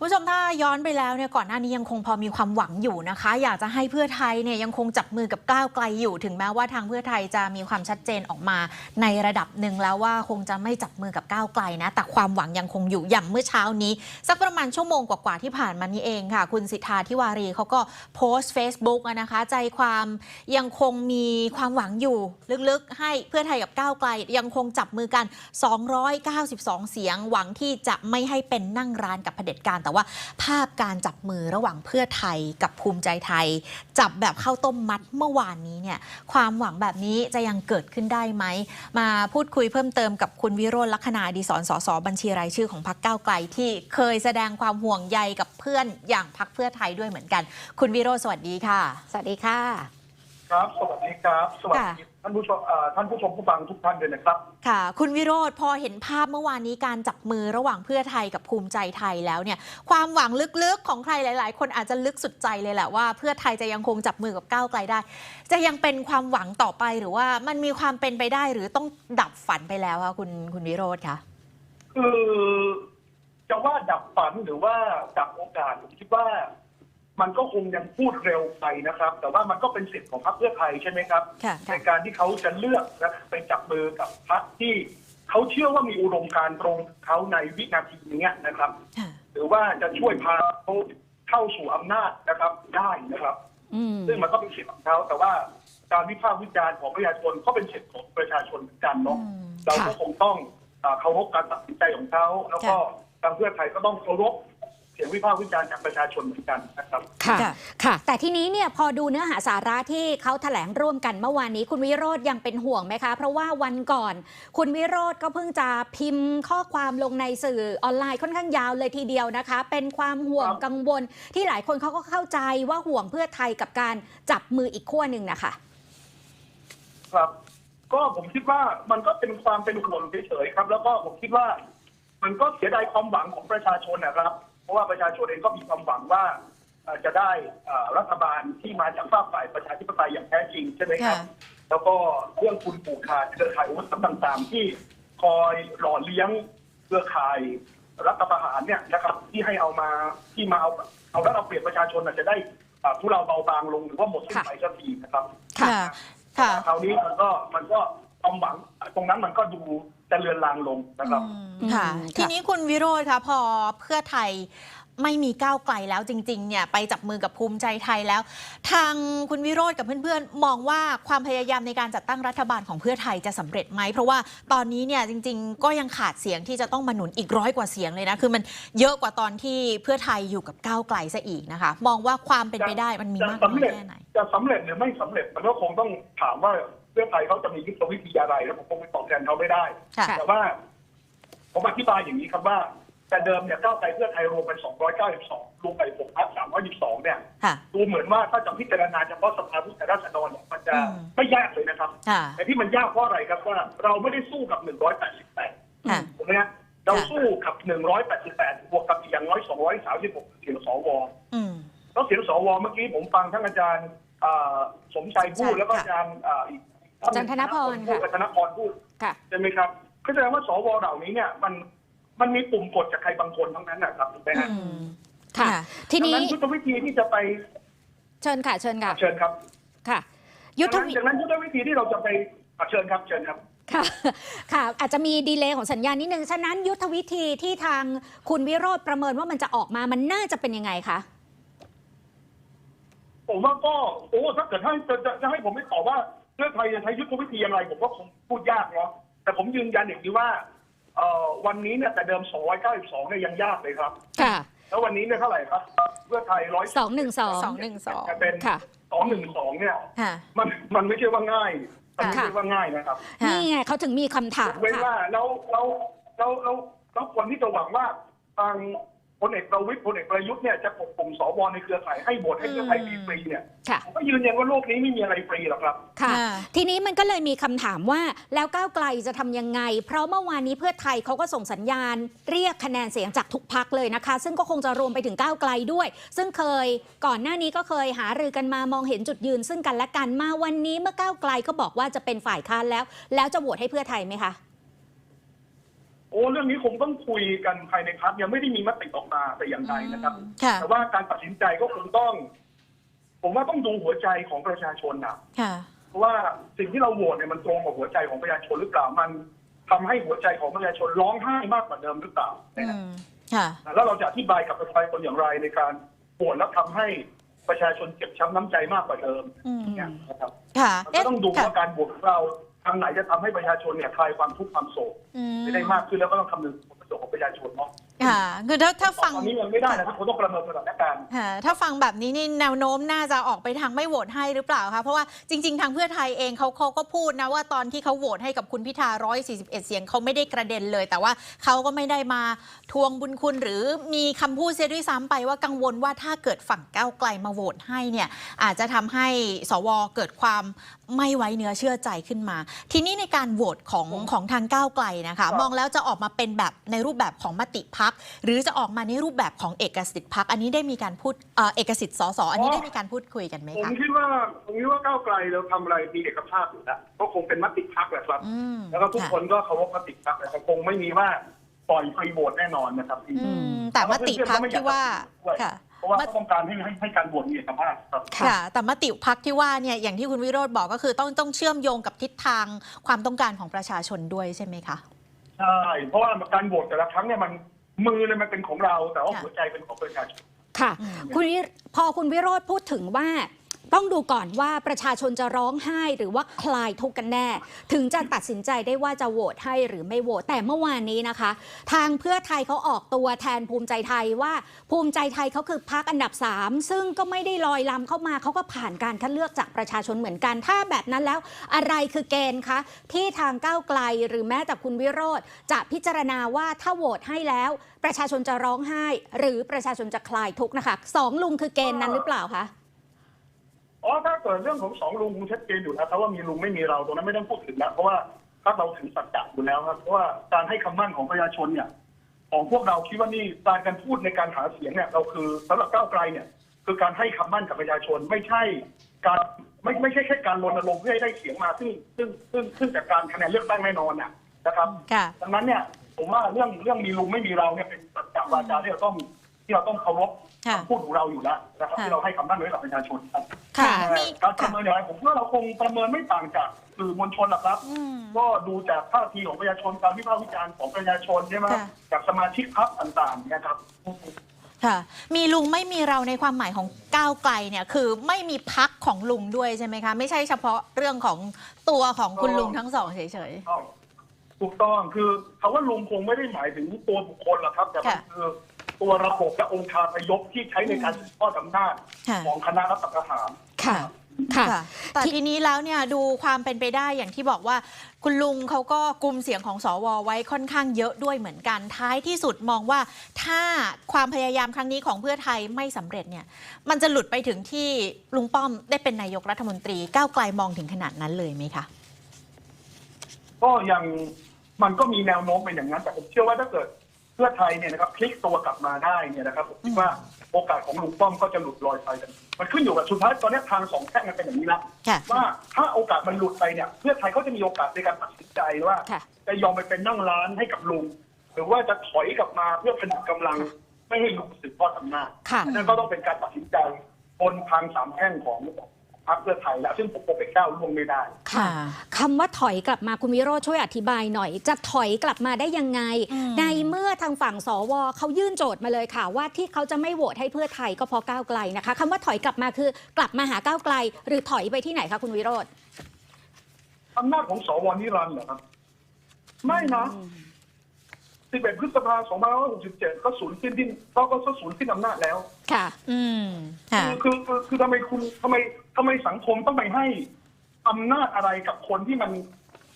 ผู้ชมถ้าย้อนไปแล้วเนี่ยก่อนหน้านี้ยังคงพอมีความหวังอยู่นะคะ อยากจะให้เพื่อไทยเนี่ยยังคงจับมือกับก้าวไกลอยู่ ถึงแม้ว่าทางเพื่อไทยจะมีความชัดเจนออกมาในระดับหนึ่งแล้วว่าคงจะไม่จับมือกับก้าวไกลนะแต่ความหวังยังคงอยู่อย่างเมื่อเช้านี้ สักประมาณชั่วโมงกว่าๆที่ผ่านมานี้เองค่ะ คุณสิทธาทิวารีเขาก็โพสต์ Facebook นะคะ ใจความยังคงมีความหวังอยู่ลึกๆ ให้เพื่อไทยกับก้าวไกล ยังคงจับมือกัน 292 เสียงหวังที่จะไม่ให้เป็นนั่งร้านกับเผด็จการแต่ว่าภาพการจับมือระหว่างเพื่อไทยกับภูมิใจไทย จับแบบข้าวต้มมัดเมื่อวานนี้เนี่ยความหวังแบบนี้จะยังเกิดขึ้นได้ไหม มาพูดคุยเพิ่มเติมกับคุณวิโรจน์ลักษณะดีศรสสบัญชีรายชื่อของพรรคก้าวไกลที่เคยแสดงความห่วงใยกับเพื่อนอย่างพรรคเพื่อไทยด้วยเหมือนกัน คุณวิโรจน์สวัสดีค่ะ สวัสดีค่ะ ครับ สวัสดีครับ สวัสดีท่านผู้ชมเอ่อท่านผู้ชมผู้ฟังทุกท่านด้วยนะครับ ค่ะ คุณวิโรธพอเห็นภาพเมื่อวานนี้การจับมือระหว่างเพื่อไทยกับภูมิใจไทยแล้วเนี่ย ความหวังลึกๆของใครหลาย ๆ คนอาจจะลึกสุดใจเลยแหละว่าเพื่อไทยจะยังคงจับมือกับก้าวไกลได้ จะยังเป็นความหวังต่อไปหรือว่ามันมีความเป็นไปได้หรือต้องดับฝันไปแล้วคะคุณคุณวิโรธคะคือจะว่าดับฝันหรือว่าดับโอกาสผมคิดว่า มันก็คงยังพูดเร็วไปนะครับ แต่ว่ามันก็เป็นสิทธิ์ของพรรคเพื่อไทยใช่ไหมครับค่ะในการที่เขาจะเลือกและไปจับมือกับพรรคที่เขาเชื่อว่ามีอุดมการณ์ตรงเขาในวินาทีนี้นะครับค่ะหรือว่าจะช่วยพาเขาเข้าสู่อำนาจนะครับได้นะครับอืมซึ่งมันก็เป็นสิทธิ์ของเขาแต่ว่าการวิพากษ์วิจารณ์ของประชาชนก็เป็นสิทธิ์ของประชาชนเหมือนกันเนาะอืมเราก็คงต้องเอ่อเคารพการตัดสินใจของเขาแล้วก็ทางเพื่อไทยก็ต้องเคารพ เสียงวิพากษ์วิจารณ์จากประชาชนเหมือนกันนะครับ ค่ะค่ะค่ะแต่ทีนี้เนี่ยพอดูเนื้อหาสาระที่เขาแถลงร่วมกันเมื่อวานนี้คุณวิโรธยังเป็นห่วงไหมคะ เพราะว่าวันก่อน คุณวิโรธก็เพิ่งจะพิมพ์ข้อความลงในสื่อออนไลน์ค่อนข้างยาวเลยทีเดียวนะคะ เป็นความห่วงครับกังวล ที่หลายคนเขาก็เข้าใจว่าห่วงเพื่อไทยกับการจับมืออีกขั้วหนึ่งนะคะครับก็ผมคิดว่ามันก็เป็นความเป็นห่วงเฉยๆครับ แล้วก็ผมคิดว่า มันก็เสียดายความหวังของประชาชนนะครับ เพราะว่าประชาชนเองก็มีความหวังว่าเอ่อจะได้เอ่อรัฐบาลที่มาจากฝากฝ่ายประชาธิปไตยอย่างแท้จริงใช่ไหมครับค่ะแล้วก็เรื่องคุณผูกขาดเครือข่ายอาวุธต่างๆ ที่คอยหล่อเลี้ยงเครือข่ายรัฐประหารเนี่ยนะครับ ที่ให้เอามาที่มาเอาเอาแล้วเอาเปรียบประชาชนอาจจะได้เอ่อทุเราเบาบางลงหรือว่าหมดสิ้นไปสักทีนะครับ ค่ะ ค่ะคราวนี้มันก็มันก็ความหวังตรงนั้นมันก็ดู จะเลือนลางลงนะครับอืมค่ะอืมค่ะ ทีนี้คุณวิโรธคะพอเพื่อไทยไม่มีก้าวไกลแล้วจริงๆเนี่ยไปจับมือกับภูมิใจไทยแล้ว ทางคุณวิโรธกับเพื่อนๆ มองว่าความพยายามในการจัดตั้งรัฐบาลของเพื่อไทยจะสำเร็จไหม เพราะว่าตอนนี้เนี่ยจริงๆ ก็ยังขาดเสียงที่จะต้องมาหนุนอีกร้อยกว่าเสียงเลยนะ คือมันเยอะกว่าตอนที่เพื่อไทยอยู่กับก้าวไกลซะอีกนะคะ มองว่าความเป็นไปได้มันมีจะมากน้สำอยเร็จแค่ไหนจะสำเร็จหรือไม่สำเร็จมันก็คงต้องถามว่า เพื่อไทยเขาจะมียุทธวิธีอะไร แล้วผมคงไปตอบแทนเขาไม่ได้ค่ะแต่ว่า ผมอธิบายอย่างนี้ครับว่า แต่เดิมเนี่ยก้าวไกลเพื่อไทยรวมเป็น 292 รวมไป6พัก322เนี่ยค่ะดูเหมือนว่าถ้าจะพิจารณาเฉพาะสภาผู้แทนราษฎรเนี่ยมันจะอืมไม่ยากเลยนะครับค่ะแต่ที่มันยากเพราะอะไรครับว่าเราไม่ได้สู้กับ 188ค่ะถูกไหมฮะเราสู้กับ 188 บวกกับอีกอย่างน้อย 236 เสียงสวอืมแล้วเสียงสวเมื่อกี้ผมฟังทั้งอาจารย์อ่าสมชัยพูดใช่แล้วก็ค่ะอาจารย์อ่าอีกอา จารย์ธนพรพูดค่ะกับธนพรพูดค่ะ ใช่ไหมครับก็แสดงว่าสวเหล่านี้เนี่ยมันมันมีปุ่มกดจากใครบางคนทั้งนั้นนะครับถูกไหมฮะอืมค่ะค่ะ ทีดังนี้นั้นยุทธวิธีที่จะไป เชิญค่ะ เชิญค่ะ เชิญครับ ค่ะ ยุทธดังนั้นวิดังนั้นยุทธวิธีที่เราจะไปอะเชิญครับ เชิญครับค่ะ ค่ะ อาจจะมีดีเลย์ของสัญญาณนิดนึง ฉะนั้นยุทธวิธีที่ทางคุณวิโรธประเมินว่ามันจะออกมา มันน่าจะเป็นยังไงคะ ผมว่าก็ โอ้ ถ้าเกิดให้จะจะจะให้ผมไม่ตอบว่า เพื่อไทยจะใช้ยุทธวิธีอย่างไรผมก็คงพูดยากเนาะแต่ผมยืนยันอย่างนี้ว่าเอ่อวันนี้เนี่ยแต่เดิม 292เนี่ยยังยากเลยครับ ค่ะ แล้ววันนี้เนี่ยเท่าไหร่ครับ เพื่อไทยร้อยสองหนึ่งสองสองหนึ่งสองเป็นค่ะสองหนึ่งสองเนี่ยค่ะมันมันไม่ใช่ว่าง่ายมันไม่ค่ะใช่ว่าง่ายนะครับค่ะนี่ไงเขาถึงมีคำถามเว้นค่ะว่าแล้วแล้วแล้วแล้วแล้วคนที่จะหวังว่าทาง พลเอกประวิตยพลเอกประยุทธ์เนี่ยจะปกกลุ่มสวในเครือข่ายให้โหวตให้เพื่อไทยฟรีๆเนี่ยค่ะ ผมก็ยืนยันว่าโลกนี้ไม่มีอะไรฟรีหรอกครับ ค่ะค่ะทีนี้มันก็เลยมีคำถามว่าแล้วก้าวไกลจะทำยังไง เพราะเมื่อวานนี้เพื่อไทยเขาก็ส่งสัญญาณ เรียกคะแนนเสียงจากทุกพักเลยนะคะ ซึ่งก็คงจะรวมไปถึงก้าวไกลด้วย ซึ่งเคยก่อนหน้านี้ก็เคยหารือกันมามองเห็นจุดยืน ซึ่งกันและกันมาวันนี้เมื่อก้าวไกลก็บอกว่าจะเป็นฝ่ายค้านแล้ว แล้วจะโหวตให้เพื่อไทยไหมคะโอ้อ้เรื่องนี้คงต้องคุยกันภายในพักยังไม่ได้มีมติออกมาแต่อย่างใดนะครับ ค่ะ แต่ว่าการตัดสินใจก็คงต้อง ผมว่าต้องดูหัวใจของประชาชนนะค่ะ เพราะว่าสิ่งที่เราโหวตเนี่ยมันตรงกับหัวใจของประชาชนหรือเปล่ามันทำให้หัวใจของประชาชนร้องไห้มากกว่าเดิมหรือเปล่าอืมค่ะ แล้วเราจะอธิบายกับประชาชนอย่างไรในการโหวตแล้วทำให้ประชาชนเจ็บช้ำน้ำใจมากกว่าเดิมอืม เนี่ยนะครับค่ะ มันก็ต้องดูค่ะว่าการโหวตของเรา ทางไหนจะทำให้ประชาชนเนี่ยคลายความทุกข์ความโศกอืมไม่ได้มากขึ้นแล้วก็ต้องคำนึงถึงผลประโยชน์ของประชาชนเนาะ ค่ะคือถ้าถ้าฟังตอนนี้ยังไม่ได้นะครับผมต้องประเมินสถานการณ์ค่ะถ้าฟังแบบนี้นี่แนวโน้มน่าจะออกไปทางไม่โหวตให้หรือเปล่าคะเพราะว่าจริง ๆ ทางเพื่อไทยเองเขาเขาก็พูดนะว่าตอนที่เขาโหวตให้กับคุณพิธา 141 เสียงเขาไม่ได้กระเด็นเลย แต่ว่าเขาก็ไม่ได้มาทวงบุญคุณ หรือมีคำพูดเสียด้วยซ้ำไปว่ากังวลว่าถ้าเกิดฝั่งก้าวไกลมาโหวตให้เนี่ยอาจจะทำให้สวเกิดความไม่ไว้เนื้อเชื่อใจขึ้นมา ทีนี้ในการโหวตของของทางก้าวไกลนะคะครับมองแล้วจะออกมาเป็นแบบในรูปแบบของมติพักหรือจะออกมาในรูปแบบของเอกสิทธิ์พักอันนี้ได้มีการพูดเอ่อเอกสิทธิ์สสอันนี้ได้มีการพูดคุยกันไหมผมคะ คิดว่าผมคิดว่าก้าวไกลเราทำอะไรมีเอกภาพอยู่แล้วก็คงเป็นมติพักแหละครับ อืมแล้วก็ทุกค่ะ คนก็เคารพมติพักแต่คงไม่มีว่าปล่อยฟรีโหวตแน่นอนนะครับอืมแต่มติพักที่ว่าค่ะ เพราะว่าเขาต้องการให้ให้ให้การโหวตมีเอกภาพครับ ค่ะ แต่มติพักที่ว่าเนี่ยอย่างที่คุณวิโรธบอกก็คือต้องต้องเชื่อมโยงกับทิศทางความต้องการของประชาชนด้วยใช่ไหมคะ ใช่ เพราะว่าการโหวตแต่ละครั้งเนี่ยมัน มือเนี่ยมันเป็นของเราแต่ว่าค่ะหัวใจเป็นของประชาชน ค่ะอืมคุณวิพอคุณวิโรธพูดถึงว่า ต้องดูก่อนว่าประชาชนจะร้องไห้หรือว่าคลายทุกข์กันแน่ ถึงจะตัดสินใจได้ว่าจะโหวตให้หรือไม่โหวตแต่เมื่อวานนี้นะคะ ทางเพื่อไทยเขาออกตัวแทนภูมิใจไทยว่า ภูมิใจไทยเขาคือพักอันดับ 3 ซึ่งก็ไม่ได้ลอยลำเข้ามาเขาก็ผ่านการคัดเลือกจากประชาชนเหมือนกัน ถ้าแบบนั้นแล้วอะไรคือเกณฑ์คะ ที่ทางก้าวไกลหรือแม้แต่คุณวิโรธจะพิจารณาว่าถ้าโหวตให้แล้ว ประชาชนจะร้องไห้ หรือประชาชนจะคลายทุกข์นะคะสองลุงคือเกณฑ์นั้นหรือเปล่าคะ อ๋อถ้าเกิดเรื่องของสองลุงคงชัดเจนอยู่แล้วครับว่ามีลุงไม่มีเราตรงนั้นไม่ต้องพูดถึงแล้วเพราะว่าถ้าเราถือสัจจะอยู่แล้วครับเพราะว่าการให้คำมั่นของประชาชนเนี่ย ของพวกเราคิดว่านี่การการพูดในการหาเสียงเนี่ยเราคือสำหรับก้าวไกลเนี่ย คือการให้คำมั่นกับประชาชนไม่ใช่การไม่ไม่ใช่แค่การรณรงค์เพื่อให้ได้เสียงมาซึ่งซึ่งซึ่งซึ่งจากการคะแนนเลือกตั้งแน่นอนน่ะนะครับค่ะ ดังนั้นเนี่ยผมว่าเรื่องเรื่องมีลุงไม่มีเราเนี่ยเป็นสัจจะวาจาที่เราต้อง ที่เราต้องเคารพค่ะคำพูดของเราอยู่แล้วนะครับค่ะ ที่เราให้คำมั่นไว้กับประชาชนครับค่ะแต่มีการประค่ะ เมินอย่างไรผมว่าเราคงประเมินไม่ต่างจากสื่อมวลชนหรอกครับ อืม ก็ดูจากท่าทีของประชาชนการวิพากษ์วิจารณ์ของประชาชนใช่ไหมค่ะ จากสมาชิกพรรคต่างๆเนี่ยครับ ค่ะ มีลุงไม่มีเราในความหมายของก้าวไกลเนี่ย คือไม่มีพักของลุงด้วยใช่ไหมคะ ไม่ใช่เฉพาะเรื่องของตัวของคุณลุงทั้งสองเฉย ถูกต้องถูกต้องคือคำว่าลุงคงไม่ได้หมายถึงตัวบุคคลหรอกครับ แต่มันค่ะ คือ ตัวระบบและองค์คาพยพที่ใช้ในการสืบทอดอำนาจค่ะของคณะรัฐประหารค่ะค่ะค่ะแต่ทีนี้แล้วเนี่ยดูความเป็นไปได้อย่างที่บอกว่า คุณลุงเขาก็กลุ่มเสียงของสวไว้ค่อนข้างเยอะด้วยเหมือนกัน ท้ายที่สุดมองว่าถ้าความพยายามครั้งนี้ของเพื่อไทยไม่สำเร็จเนี่ย มันจะหลุดไปถึงที่ลุงป้อมได้เป็นนายกรัฐมนตรีก้าวไกลมองถึงขนาดนั้นเลยไหมคะก็ยังมันก็มีแนวโน้มเป็นอย่างนั้นแต่ผมเชื่อว่าถ้าเกิด เพื่อไทยเนี่ยนะครับพลิกตัวกลับมาได้เนี่ยนะครับผมคิดว่าโอกาสของลุงป้อมก็จะหลุดลอยไปกันมันขึ้นอยู่กับสุดท้ายตอนนี้ทางสองแท่งมันเป็นอย่างนี้ละค่ะว่าถ้าโอกาสมันหลุดไปเนี่ยเพื่อไทยเขาจะมีโอกาสในการตัดสินใจว่าค่ะจะยอมไปเป็นนั่งร้านให้กับลุงหรือว่าจะถอยกลับมาเพื่อผนึกกำลังไม่ให้ลุงสืบทอดอำนาจค่ะนั่นก็ต้องเป็นการตัดสินใจบนทางสามแท่งของ พรรคเพื่อไทยแล้วซึ่งผมคงไปก้าวล่วงไม่ได้ ค่ะคำว่าถอยกลับมาคุณวิโรจน์ช่วยอธิบายหน่อย จะถอยกลับมาได้ยังไง อืม ในเมื่อทางฝั่งสวเขายื่นโจทย์มาเลยค่ะ ว่าที่เขาจะไม่โหวตให้เพื่อไทยก็เพราะก้าวไกลนะคะคำว่าถอยกลับมาคือกลับมาหาก้าวไกล หรือถอยไปที่ไหนคะคุณวิโรจน์ อำนาจของสวนิรันดร์เหรอครับ ไม่นะ 11 พฤษภาคม2567 ก็สูญสิ้นที่ก็ก็สูญสิ้นอำนาจแล้ว ค่ะ อืม ค่ะ คือคือคือคือทำไมคุณทำไม ทำไมสังคมต้องไปให้อำนาจอะไรกับคนที่มัน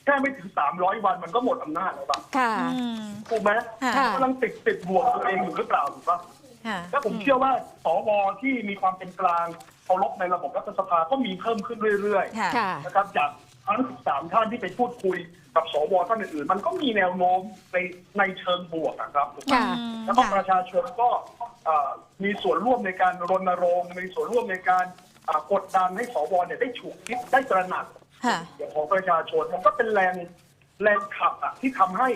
แค่ไม่ถึง300วันมันก็หมดอำนาจแล้วบ้างค่ะ อืม ถูกไหมค่ะค่ะ กำลังติดติดบวกตัวเองอยู่หรือเปล่าถูกปะค่ะและผมเชื่อว่าสวที่มีความเป็นกลางเคารพในระบบรัฐสภาก็มีเพิ่มขึ้นเรื่อยๆ ค่ะ ค่ะ นะครับจากทั้ง 13 ท่านที่ไปพูดคุยกับสวท่านอื่นๆ มันก็มีแนวโน้มในในเชิงบวกนะครับถูกไหมค่ะแล้วก็ประชาชนก็เอ่อมีส่วนร่วมในการรณรงค์มีส่วนร่วมในการอ่า กดดันให้สวเนี่ยได้ฉุกคิดได้ตระหนักค่ะเสียงของประชาชนมันก็เป็นแรงแรงขับอะที่ทำให้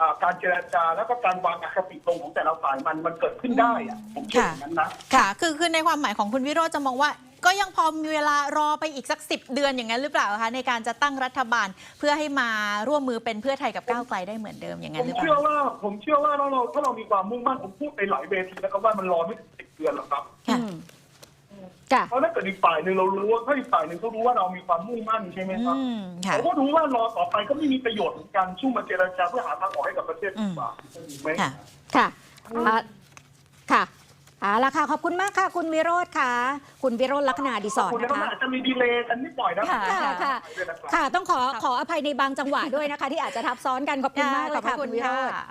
อ่าการเจรจาแล้วก็การวางอคติตรงของแต่ละฝ่ายมันมันเกิดขึ้นได้อะผมเชื่ออย่างนั้นนะค่ะ คือคือในความหมายของคุณวิโรจน์จะมองว่า ก็ยังพอมีเวลารอไปอีกสักสิเดือนอย่างนั้นหรือเปล่าคะในการจะตั้งรัฐบาลเพื่อให้มาร่วมมือเป็นเพื่อไทยกับก้าวไกลได้เหมือนเดิมอย่างผนั้นมหรือเปเชื่อล่าว่าผมเชื่อว่าเราเราถ้าเรามีความมุ่งมั่นผมพูดไปหลายเวทีแล้วก็ว่ามันรอไม่ถึงสิบเดือนหรอกครับค่ะอืมค่ะ เพราะถ้าเกิดอีกฝ่ายหนึ่งเรารู้ว่าถ้าอีกฝ่ายหนึ่งเขารู้ว่าเรามีความมุ่งมั่นใช่ไหมครับอืมค่ะเขาก็รู้ว่ารอต่อไปก็ไม่มีประโยชน์ในการสู้มาเจรจาเพื่อหาทางออกให้กับประเทศดีกว่าถูกไหมค่ะค่ะอะค่ะเอาละค่ะ ขอบคุณมากค่ะ คุณวิโรธค่ะ คุณวิโรธลักษณะดิศรคุณนะแล้วคะมันอาจจะมีดีเลย์กันนิดหน่อยนะค่ะค่ะค่ะด้วยนะครับค่ะ ต้องขอขออภัยในบางจังหวะด้วยนะคะ ที่อาจจะทับซ้อนกันขอบคุณมากเลยขอบพค่ะระคุคุณณวิโรธค่ะ